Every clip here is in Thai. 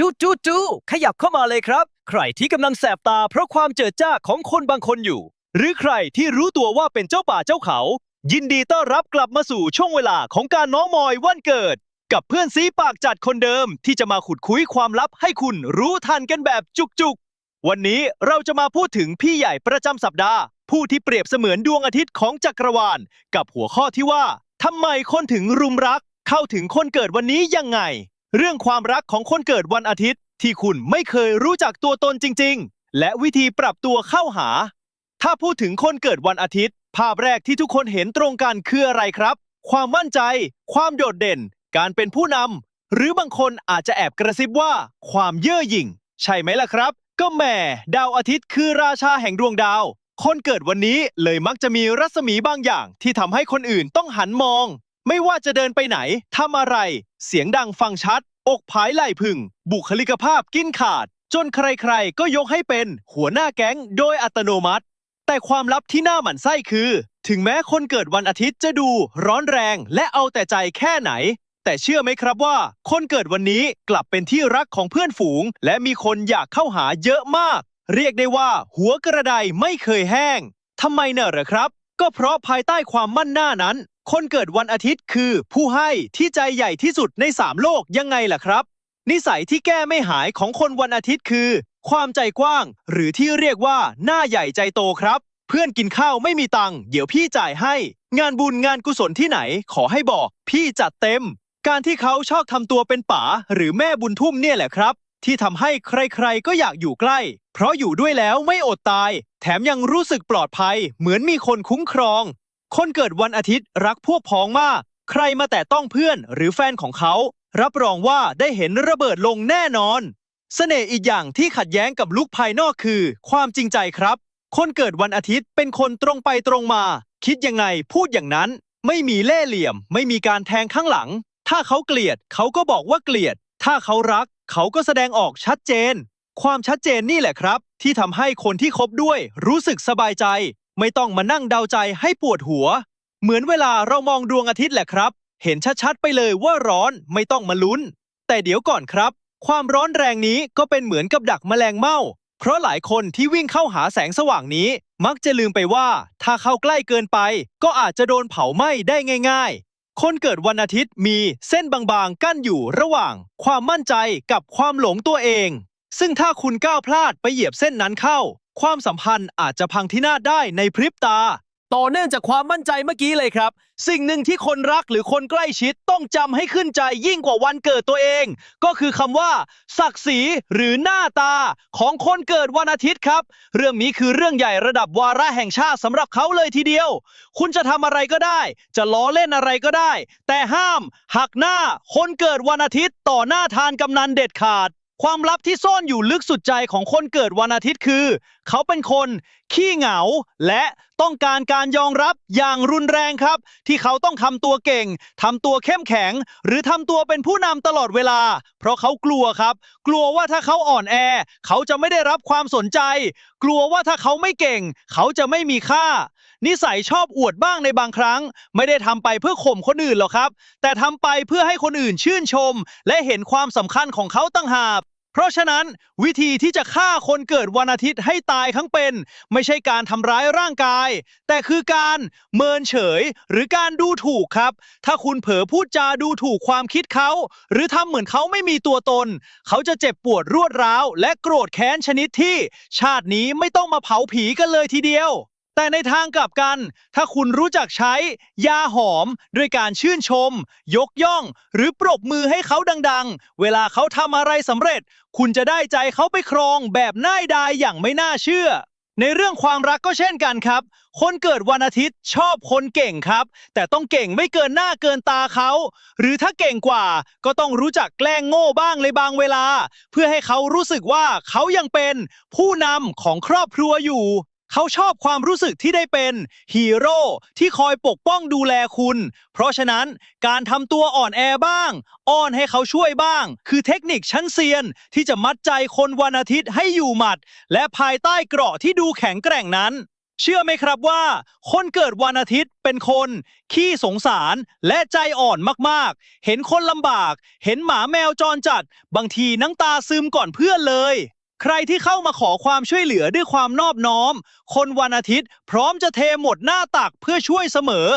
จูจูจูขยับเข้ามาเลยครับ ใครที่กำลังแสบตาเพราะความเจิดจ้าของคนบางคนอยู่ หรือใครที่รู้ตัวว่าเป็นเจ้าป่าเจ้าเขา ยินดีต้อนรับกลับมาสู่ช่วงเวลาของการน้องมอยวันเกิด กับเพื่อนซีปากจัดคนเดิมที่จะมาขุดคุยความลับให้คุณรู้ทันกันแบบจุกๆวันนี้เราจะมาพูดถึงพี่ใหญ่ประจำสัปดาห์ ผู้ที่เปรียบเสมือนดวงอาทิตย์ของจักรวาล กับหัวข้อที่ว่าทำไมคนถึงรุมรัก เข้าถึงคนเกิดวันนี้ยังไง เรื่องความรักของคนเกิดวันอาทิตย์ ที่คุณไม่เคยรู้จักตัวตนจริง ๆ และวิธีปรับตัวเข้าหา ถ้าพูดถึงคนเกิดวันอาทิตย์ ภาพแรกที่ทุกคนเห็นตรงกันคืออะไรครับ ความมั่นใจ ความโดดเด่น การเป็นผู้นำหรือบางคนอาจจะแอบกระซิบว่า ความเย่อหยิ่ง ใช่ไหมล่ะครับ ก็แหมดาวอาทิตย์คือราชาแห่งดวงดาว คนเกิดวันนี้เลยมักจะมีรัศมีบางอย่าง ที่ทำให้คนอื่นต้องหันมอง ไม่ว่าจะเดินไปไหนทำอะไร เสียงดังฟังชัด อกผายไหล่พึง บุคลิกภาพกินขาด จนใครๆ ก็ยกให้เป็นหัวหน้าแก๊งโดยอัตโนมัติ แต่ความลับที่น่าหมั่นไส้คือ ถึงแม้คนเกิดวันอาทิตย์จะดูร้อนแรงและเอาแต่ใจแค่ไหน แต่เชื่อไหมครับว่า คนเกิดวันนี้กลับเป็นที่รักของเพื่อนฝูง และมีคนอยากเข้าหาเยอะมาก เรียกได้ว่า หัวกระไดไม่เคยแห้งทำไมเนอะเหรอครับ ก็เพราะภายใต้ความมั่นหน้านั้น คนเกิดวันอาทิตย์คือผู้ให้ที่ใจใหญ่ที่สุดในสามโลกยังไงล่ะครับ นิสัยที่แก้ไม่หายของคนวันอาทิตย์คือ ความใจกว้าง หรือที่เรียกว่าหน้าใหญ่ใจโตครับ เพื่อนกินข้าวไม่มีตังค์เดี๋ยวพี่จ่ายให้ งานบุญงานกุศลที่ไหน ขอให้บอก พี่จัดเต็ม การที่เขาชอบทำตัวเป็นป๋าหรือแม่บุญทุ่มเนี่ยแหละครับ ที่ทำให้ใครๆก็อยากอยู่ใกล้ เพราะอยู่ด้วยแล้วไม่อดตาย แถมยังรู้สึกปลอดภัย เหมือนมีคนคุ้มครอง คนเกิดวันอาทิตย์รักพวกพ้องมาก ใครมาแต่ต้องเพื่อนหรือแฟนของเขา รับรองว่าได้เห็นระเบิดลงแน่นอน เสน่ห์อีกอย่างที่ขัดแย้งกับลุกภายนอกคือ ความจริงใจครับ คนเกิดวันอาทิตย์เป็นคนตรงไปตรงมา คิดยังไงพูดอย่างนั้น ไม่มีเล่ห์เหลี่ยม ไม่มีการแทงข้างหลัง ถ้าเขาเกลียดเขาก็บอกว่าเกลียด ถ้าเขารัก เขาก็แสดงออกชัดเจน ความชัดเจนนี่แหละครับ ที่ทำให้คนที่คบด้วยรู้สึกสบายใจ ไม่ต้องมานั่งเดาใจให้ปวดหัว เหมือนเวลาเรามองดวงอาทิตย์แหละครับ เห็นชัดๆไปเลยว่าร้อนไม่ต้องมาลุ้น แต่เดี๋ยวก่อนครับ ความร้อนแรงนี้ก็เป็นเหมือนกับดักแมลงเม่า เพราะหลายคนที่วิ่งเข้าหาแสงสว่างนี้ มักจะลืมไปว่า ถ้าเข้าใกล้เกินไป ก็อาจจะโดนเผาไหม้ได้ง่าย ๆ คนเกิดวันอาทิตย์มีเส้นบางๆกั้นอยู่ระหว่าง ความมั่นใจกับความหลงตัวเอง ซึ่งถ้าคุณก้าวพลาดไปเหยียบเส้นนั้นเข้า ความสัมพันธ์อาจจะพังพินาศได้ในพริบตา ต่อเนื่องจากความมั่นใจเมื่อกี้เลยครับ สิ่งหนึ่งที่คนรักหรือคนใกล้ชิดต้องจำให้ขึ้นใจยิ่งกว่าวันเกิดตัวเอง ก็คือคำว่า ศักดิ์ศรีหรือหน้าตา ของคนเกิดวันอาทิตย์ครับ เรื่องนี้คือเรื่องใหญ่ระดับวาระแห่งชาติสำหรับเขาเลยทีเดียว คุณจะทำอะไรก็ได้ จะล้อเล่นอะไรก็ได้ แต่ห้าม หักหน้า คนเกิดวันอาทิตย์ต่อหน้าทานกำนันเด็ดขาด ความลับที่ซ่อนอยู่ลึกสุดใจของคนเกิดวันอาทิตย์คือ เขาเป็นคนขี้เหงา และต้องการการยอมรับอย่างรุนแรงครับ ที่เขาต้องทำตัวเก่งทำตัวเข้มแข็ง หรือทำตัวเป็นผู้นำตลอดเวลา เพราะเขากลัวครับ กลัวว่าถ้าเขาอ่อนแอ เขาจะไม่ได้รับความสนใจ กลัวว่าถ้าเขาไม่เก่ง เขาจะไม่มีค่า นิสัยชอบอวดบ้างในบางครั้ง ไม่ได้ทำไปเพื่อข่มคนอื่นหรอกครับ แต่ทำไปเพื่อให้คนอื่นชื่นชม และเห็นความสำคัญของเขาตั้งหากเพราะฉะนั้นวิธีที่จะฆ่าคนเกิดวันอาทิตย์ให้ตายทั้งเป็น ไม่ใช่การทำร้ายร่างกาย แต่คือการเมินเฉยหรือการดูถูกครับ ถ้าคุณเผลอพูดจาดูถูกความคิดเขา หรือทำเหมือนเขาไม่มีตัวตน เขาจะเจ็บปวดรวดร้าว และโกรธแค้นชนิดที่ ชาตินี้ไม่ต้องมาเผาผีกันเลยทีเดียว แต่ในทางกลับกัน ถ้าคุณรู้จักใช้ยาหอมด้วยการชื่นชม ยกย่อง หรือปรบมือให้เขาดังๆ เวลาเขาทำอะไรสำเร็จ คุณจะได้ใจเขาไปครองแบบน่ายดายอย่างไม่น่าเชื่อ ในเรื่องความรักก็เช่นกันครับ คนเกิดวันอาทิตย์ชอบคนเก่งครับ แต่ต้องเก่งไม่เกินหน้าเกินตาเขา หรือถ้าเก่งกว่าก็ต้องรู้จักแกล้งโง่บ้างในบางเวลา เพื่อให้เขารู้สึกว่าเขายังเป็นผู้นำของครอบครัวอยู่ เขาชอบความรู้สึกที่ได้เป็นฮีโร่ที่คอยปกป้องดูแลคุณ เพราะฉะนั้นการทำตัวอ่อนแอบ้าง อ้อนให้เขาช่วยบ้าง คือเทคนิคชั้นเซียนที่จะมัดใจคนวันอาทิตย์ให้อยู่หมัด และภายใต้เกราะที่ดูแข็งแกร่งนั้น เชื่อไหมครับว่า คนเกิดวันอาทิตย์เป็นคน ขี้สงสารและใจอ่อนมากๆ เห็นคนลำบาก เห็นหมาแมวจรจัด บางทีน้ำตาซึมก่อนเพื่อนเลย ใครที่เข้ามาขอความช่วยเหลือด้วยความนอบน้อม คนวันอาทิตย์ พร้อมจะเทหมดหน้าตักเพื่อช่วยเสมอ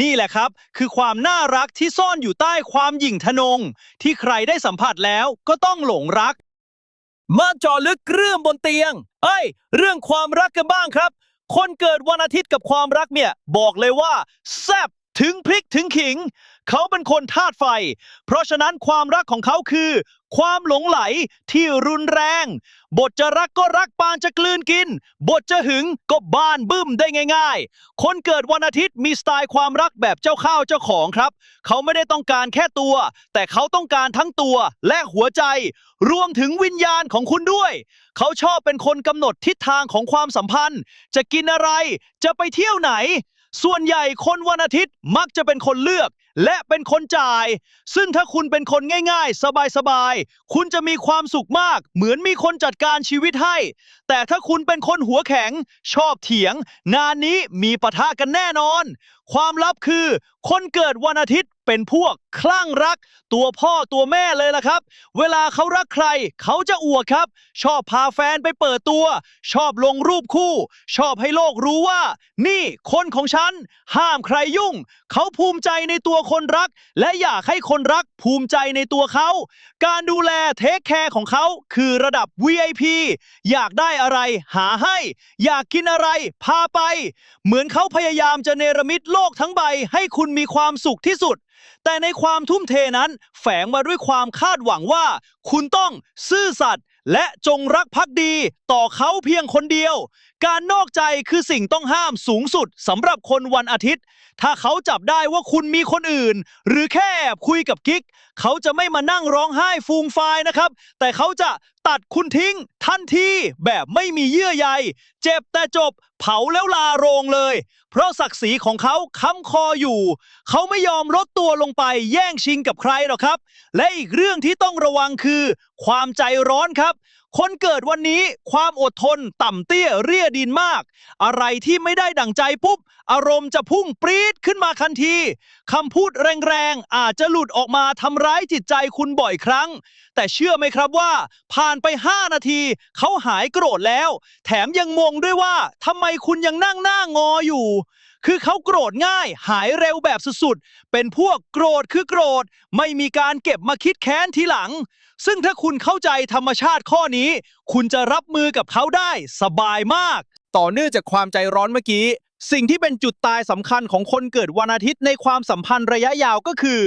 นี่แหละครับ คือความน่ารักที่ซ่อนอยู่ใต้ความหยิ่งทะนง ที่ใครได้สัมผัสแล้วก็ต้องหลงรัก มาเจาะลึกเรื่องบนเตียง เอ้ย เรื่องความรักกันบ้างครับ คนเกิดวันอาทิตย์กับความรักเนี่ย บอกเลยว่าแซบถึงพริกถึงขิง เขาเป็นคนธาตุไฟ เพราะฉะนั้นความรักของเขาคือ ความหลงไหลที่รุนแรง บทจะรักก็รักปานจะกลืนกิน บทจะหึงก็บ้านบึ้มได้ง่าย ๆ คนเกิดวันอาทิตย์มีสไตล์ความรักแบบเจ้าข้าวเจ้าของครับ เขาไม่ได้ต้องการแค่ตัว แต่เขาต้องการทั้งตัวและหัวใจ รวมถึงวิญญาณของคุณด้วย เขาชอบเป็นคนกำหนดทิศทางของความสัมพันธ์ จะกินอะไร จะไปเที่ยวไหนส่วนใหญ่คนวันอาทิตย์มักจะเป็นคนเลือก และเป็นคนจ่าย ซึ่งถ้าคุณเป็นคนง่าย ๆ สบายๆ คุณจะมีความสุขมาก เหมือนมีคนจัดการชีวิตให้ แต่ถ้าคุณเป็นคนหัวแข็ง ชอบเถียง งานนี้มีปะทะกันแน่นอน ความลับคือ คนเกิดวันอาทิตย์เป็นพวกคลั่งรัก ตัวพ่อตัวแม่เลยล่ะครับ เวลาเขารักใคร เขาจะอวดครับ ชอบพาแฟนไปเปิดตัว ชอบลงรูปคู่ ชอบให้โลกรู้ว่า นี่คนของฉัน ห้ามใครยุ่ง เขาภูมิใจในตัวคนรัก และอยากให้คนรักภูมิใจในตัวเขา การดูแลเทคแคร์ของเขาคือระดับ VIP อยากได้อะไรหาให้ อยากกินอะไรพาไป เหมือนเขาพยายามจะเนรมิตโลกทั้งใบให้คุณมีความสุขที่สุด แต่ในความทุ่มเทนั้นแฝงมาด้วยความคาดหวังว่า คุณต้องซื่อสัตย์และจงรักภักดีต่อเขาเพียงคนเดียว การนอกใจคือสิ่งต้องห้ามสูงสุดสำหรับคนวันอาทิตย์ ถ้าเขาจับได้ว่าคุณมีคนอื่น หรือแค่แอบคุยกับกิ๊ก เขาจะไม่มานั่งร้องไห้ฟูมฟายนะครับ แต่เขาจะ ตัดคุณทิ้ง ทันทีแบบไม่มีเยื่อใย เจ็บแต่จบ เผาแล้วลาโรงเลย เพราะศักดิ์ศรีของเขาค้ำคออยู่ เขาไม่ยอมลดตัวลงไปแย่งชิงกับใครหรอกครับ และอีกเรื่องที่ต้องระวังคือ ความใจร้อนครับ คนเกิดวันนี้ความอดทนต่ำเตี้ยเรียดินมาก อะไรที่ไม่ได้ดั่งใจปุ๊บ อารมณ์จะพุ่งปรี๊ดขึ้นมาทันทีคำพูดแรงๆ อาจจะหลุดออกมาทำร้ายจิตใจคุณบ่อยครั้ง แต่เชื่อไหมครับว่า ผ่านไป 5 นาที เขาหายโกรธแล้ว แถมยังงงด้วยว่าทำไมคุณยังนั่งหน้างออยู่คือเขาโกรธง่ายหายเร็วแบบสุดๆ เป็นพวกโกรธคือโกรธ ไม่มีการเก็บมาคิดแค้นทีหลัง ซึ่งถ้าคุณเข้าใจธรรมชาติข้อนี้ คุณจะรับมือกับเขาได้สบายมาก ต่อเนื่องจากความใจร้อนเมื่อกี้ สิ่งที่เป็นจุดตายสำคัญของคนเกิดวันอาทิตย์ในความสัมพันธ์ระยะยาวก็คือ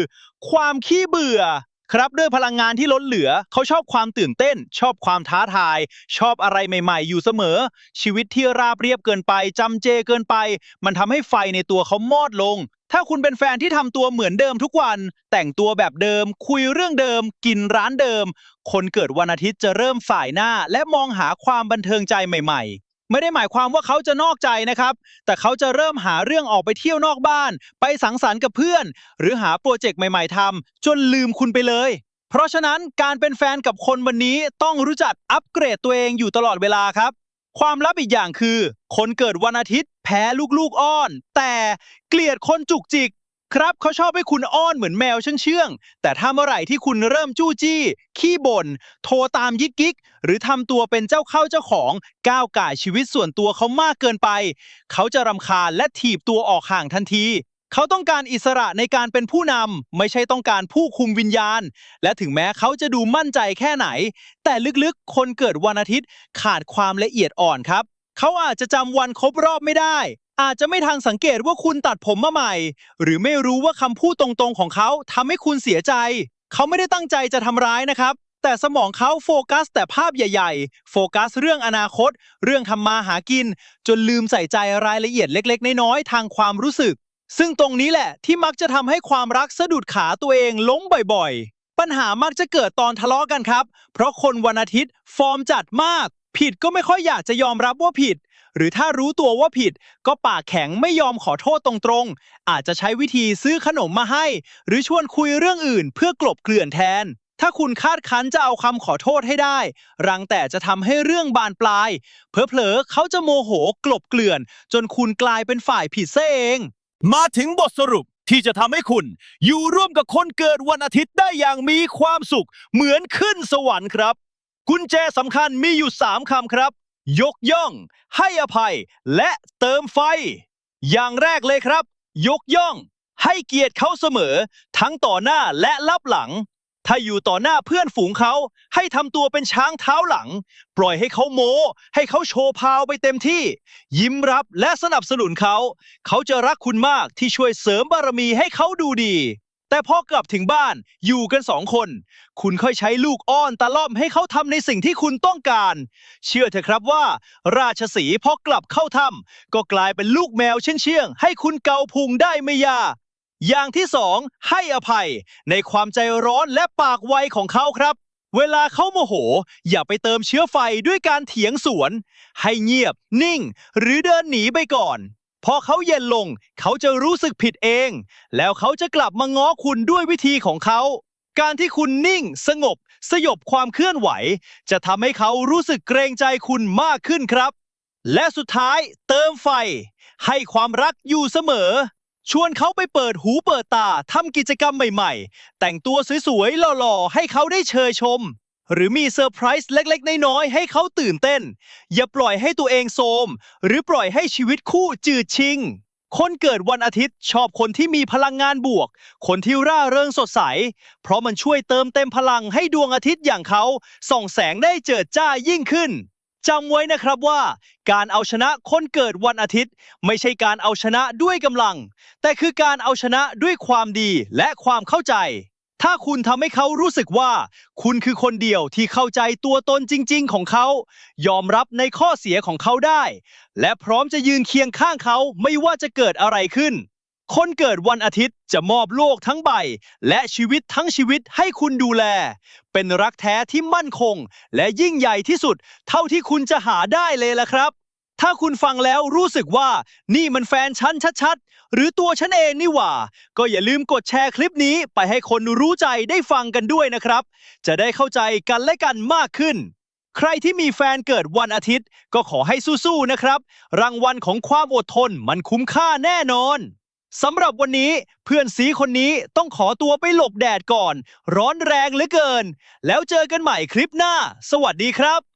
ความขี้เบื่อครับด้วยพลังงานที่ล้นเหลือ เขาชอบความตื่นเต้น ชอบความท้าทาย ชอบอะไรใหม่ ๆ อยู่เสมอ ชีวิตที่ราบเรียบเกินไปจำเจเกินไป มันทำให้ไฟในตัวเขามอดลง ถ้าคุณเป็นแฟนที่ทำตัวเหมือนเดิมทุกวัน แต่งตัวแบบเดิม คุยเรื่องเดิม กินร้านเดิม คนเกิดวันอาทิตย์จะเริ่มฝ่ายหน้า และมองหาความบันเทิงใจใหม่ ๆ ไม่ได้หมายความว่าเขาจะนอกใจนะครับ แต่เขาจะเริ่มหาเรื่องออกไปเที่ยวนอกบ้าน ไปสังสรรค์กับเพื่อน หรือหาโปรเจกต์ใหม่ ๆทำจนลืมคุณไปเลย เพราะฉะนั้นการเป็นแฟนกับคนวันนี้ต้องรู้จักอัปเกรดตัวเองอยู่ตลอดเวลาครับ ความลับอีกอย่างคือ คนเกิดวันอาทิตย์แพ้ลูกๆอ้อน แต่เกลียดคนจุกจิก ครับเขาชอบให้คุณอ้อนเหมือนแมวเชื่องๆ แต่ถ้าเมื่อไหร่ที่คุณเริ่มจู้จี้ ขี้บ่น โทรตามยิกยิกหรือทำตัวเป็นเจ้าเข้าเจ้าของ ก้าวก่ายชีวิตส่วนตัวเขามากเกินไป เขาจะรำคาญและถีบตัวออกห่างทันที เขาต้องการอิสระในการเป็นผู้นำ ไม่ใช่ต้องการผู้คุมวิญญาณ และถึงแม้เขาจะดูมั่นใจแค่ไหน แต่ลึกๆ คนเกิดวันอาทิตย์ขาดความละเอียดอ่อนครับ เขาอาจจะจำวันครบรอบไม่ได้ อาจจะไม่ทันสังเกตว่าคุณตัดผมมาใหม่ หรือไม่รู้ว่าคำพูดตรงๆของเขาทำให้คุณเสียใจ เขาไม่ได้ตั้งใจจะทำร้ายนะครับ แต่สมองเขาโฟกัสแต่ภาพใหญ่ ๆ โฟกัสเรื่องอนาคต เรื่องทำมาหากิน จนลืมใส่ใจรายละเอียดเล็ก ๆ น้อยๆทางความรู้สึก ซึ่งตรงนี้แหละที่มักจะทำให้ความรักสะดุดขาตัวเองล้มบ่อยๆ ปัญหามักจะเกิดตอนทะเลาะกันครับ เพราะคนวันอาทิตย์ฟอร์มจัดมาก ผิดก็ไม่ค่อยอยากจะยอมรับว่าผิด หรือถ้ารู้ตัวว่าผิด ก็ปากแข็งไม่ยอมขอโทษตรงๆ อาจจะใช้วิธีซื้อขนมมาให้ หรือชวนคุยเรื่องอื่น เพื่อกลบเกลื่อนแทน ถ้าคุณคาดคั้นจะเอาคำขอโทษให้ได้ รังแต่จะทำให้เรื่องบานปลาย เผลอๆเขาจะโมโหกลบเกลื่อน จนคุณกลายเป็นฝ่ายผิดซะเอง มาถึงบทสรุปที่จะทำให้คุณ อยู่ร่วมกับคนเกิดวันอาทิตย์ได้อย่างมีความสุข เหมือนขึ้นสวรรค์ครับ กุญแจสำคัญมีอยู่ 3คำครับ ยกย่อง ให้อภัย และเติมไฟ อย่างแรกเลยครับ ยกย่อง ให้เกียรติเขาเสมอ ทั้งต่อหน้าและลับหลัง ถ้าอยู่ต่อหน้าเพื่อนฝูงเขา ให้ทำตัวเป็นช้างเท้าหลัง ปล่อยให้เขาโม้ ให้เขาโชว์พาวไปเต็มที่ ยิ้มรับและสนับสนุนเขา เขาจะรักคุณมากที่ช่วยเสริมบารมีให้เขาดูดี แต่พอกลับถึงบ้านอยู่กันสองคน คุณค่อยใช้ลูกอ้อนตะล่อมให้เขาทำในสิ่งที่คุณต้องการ เชื่อเถอะครับว่า ราชสีพอกลับเข้าถ้ำก็กลายเป็นลูกแมวเชื่องๆให้คุณเกาพุงได้ไม่ยากอย่างที่สองให้อภัยในความใจร้อนและปากไวของเขาครับ เวลาเขาโมโห อย่าไปเติมเชื้อไฟด้วยการเถียงสวน ให้เงียบ นิ่ง หรือเดินหนีไปก่อน พอเขาเย็นลง เขาจะรู้สึกผิดเอง แล้วเขาจะกลับมาง้อคุณด้วยวิธีของเขา การที่คุณนิ่ง สงบ สยบความเคลื่อนไหว จะทำให้เขารู้สึกเกรงใจคุณมากขึ้นครับ และสุดท้ายเติมไฟ ให้ความรักอยู่เสมอ ชวนเขาไปเปิดหูเปิดตาทำกิจกรรมใหม่ ๆ แต่งตัวสวยๆหล่อๆ ให้เขาได้เชยชม หรือมีเซอร์ไพรส์เล็กๆ น้อยๆให้เขาตื่นเต้น อย่าปล่อยให้ตัวเองโทรมหรือปล่อยให้ชีวิตคู่จืดชิง คนเกิดวันอาทิตย์ชอบคนที่มีพลังงานบวก คนที่ร่าเริงสดใส เพราะมันช่วยเติมเต็มพลังให้ดวงอาทิตย์อย่างเขาส่องแสงได้เจิดจ้ายิ่งขึ้นจำไว้นะครับว่า การเอาชนะคนเกิดวันอาทิตย์ ไม่ใช่การเอาชนะด้วยกำลัง แต่คือการเอาชนะด้วยความดีและความเข้าใจ ถ้าคุณทำให้เขารู้สึกว่า คุณคือคนเดียวที่เข้าใจตัวตนจริง ๆ ของเขา ยอมรับในข้อเสียของเขาได้ และพร้อมจะยืนเคียงข้างเขาไม่ว่าจะเกิดอะไรขึ้น คนเกิดวันอาทิตย์จะมอบโลกทั้งใบ และชีวิตทั้งชีวิตให้คุณดูแล เป็นรักแท้ที่มั่นคง และยิ่งใหญ่ที่สุด เท่าที่คุณจะหาได้เลยล่ะครับ ถ้าคุณฟังแล้วรู้สึกว่านี่มันแฟนฉันชัดๆ หรือตัวฉันเองนี่หว่า ก็อย่าลืมกดแชร์คลิปนี้ไปให้คนรู้ใจได้ฟังกันด้วยนะครับ จะได้เข้าใจกันและกันมากขึ้น ใครที่มีแฟนเกิดวันอาทิตย์ ก็ขอให้สู้ๆนะครับ รางวัลของความอดทนมันคุ้มค่าแน่นอนสำหรับวันนี้เพื่อนสีคนนี้ต้องขอตัวไปหลบแดดก่อน ร้อนแรงเหลือเกิน แล้วเจอกันใหม่คลิปหน้า สวัสดีครับ